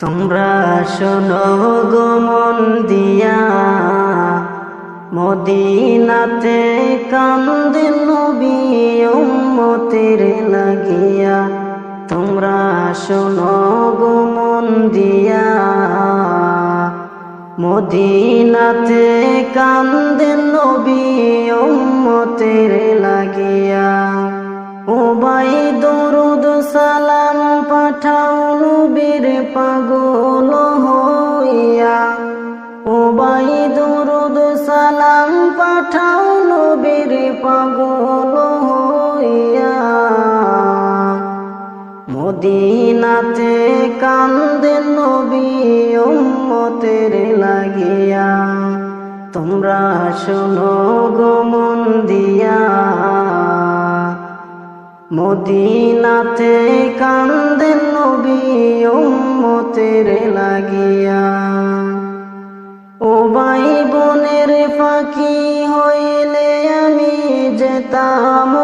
তোমরা শোনো গো মন দিয়া। মদিনাতে কান্দিল নবী লাগিয়া। তোমরা শোনো গো মন দিয়া। মদিনাতে কান্দিল নবী লাগিয়া। ওবাই দরুদ সালাম পাঠাও মদিনাতে কান্দে নবী উম্মতের লাগিয়া। তোমরা শোনো গো মন দিয়া। মদিনাতে কান্দে নবী উম্মতের লাগিয়া। ও ভাই বোনের পাখি হইলে আমি যেতাম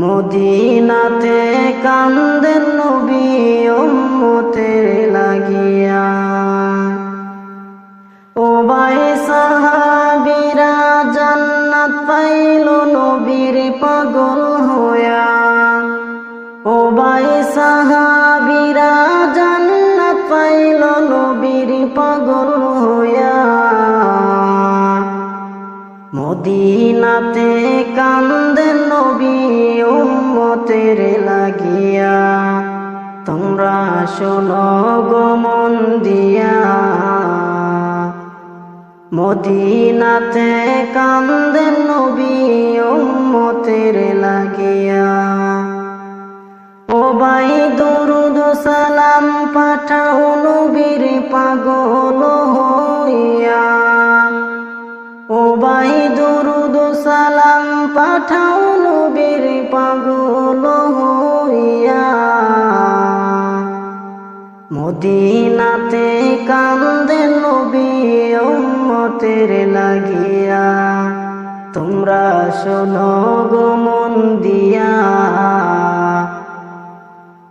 মদিনাতে কান্দেন নবী উম্মতের লাগিয়া। ও বাই সাহাবিরা, জান্নাত পাইল নবীর পাগল হইয়া। ও বাই সাহাবিরা মদিনাতে কান্দেন নবী উম্মতের লাগিয়া। তোমরা শোনো গো মন দিয়া। মদিনাতে কান্দেন নবী উম্মতের লাগিয়া। ও ভাই দরুদ সালাম পাঠাও নবীর পাগল। মদিনাতে কান্দে নবী উম্মতের লাগিয়া। তোমরা শোনো গো মন দিয়া।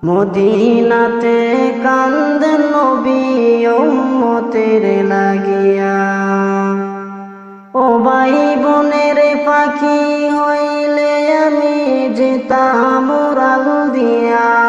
মদিনাতে কান্দে নবী উম্মতের লাগিয়া। ও ভাই বোনের পাখি হইলে আমি যেতাম রাল দিয়া।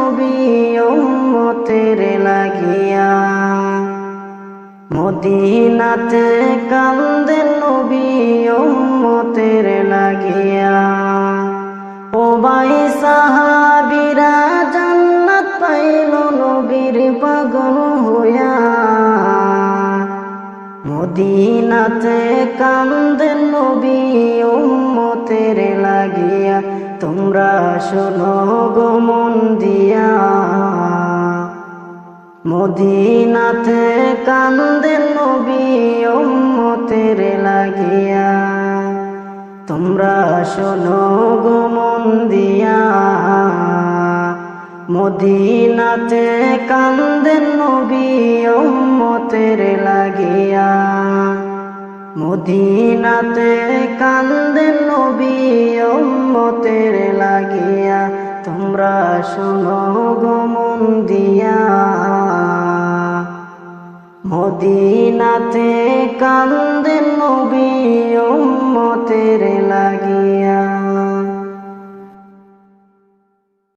মদিনাতে কান্দে নবী উম্মতের লাগিয়া। ও ভাই সাহাবিরা জান্নাত পাইল নবীর পাগল হইয়া। মদিনাতে কান্দে নবী উম্মতের লাগিয়া। তোমরা শোনো গো মন দিয়া। মদিনাতে কান্দেন নবী উম্মতের লাগিয়া। তোমরা শোনো গো মন দিয়া। মদিনাতে কান্দেন নবী উম্মতের লাগিয়া। মদিনাতে কান্দেন নবী উম্মতের লাগিয়া। তোমরা শোনো গো মন দিয়া। মদিনাতে কান্দে নবী উম্মতের লাগিয়া